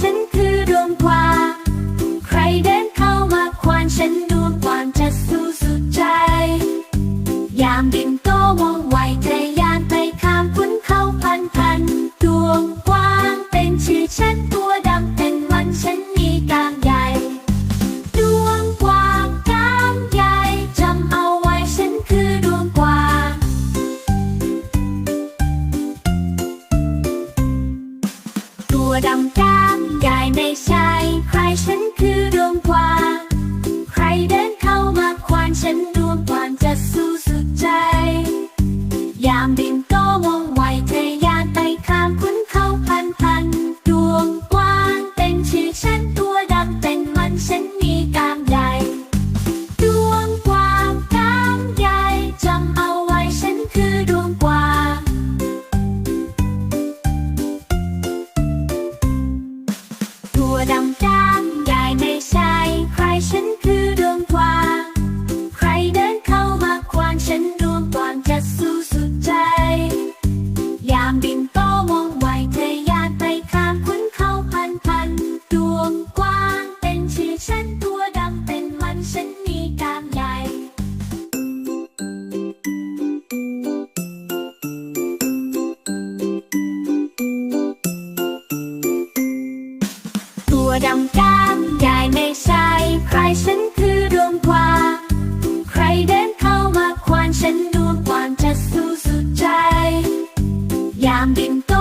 ฉัน ตัดำด้ามใหญ่ไม่ใช่ใครฉันคือดวงกว่า ใครเดินเข้ามาควานฉันดวงกวานจะสู้สุดใจ ยามดินต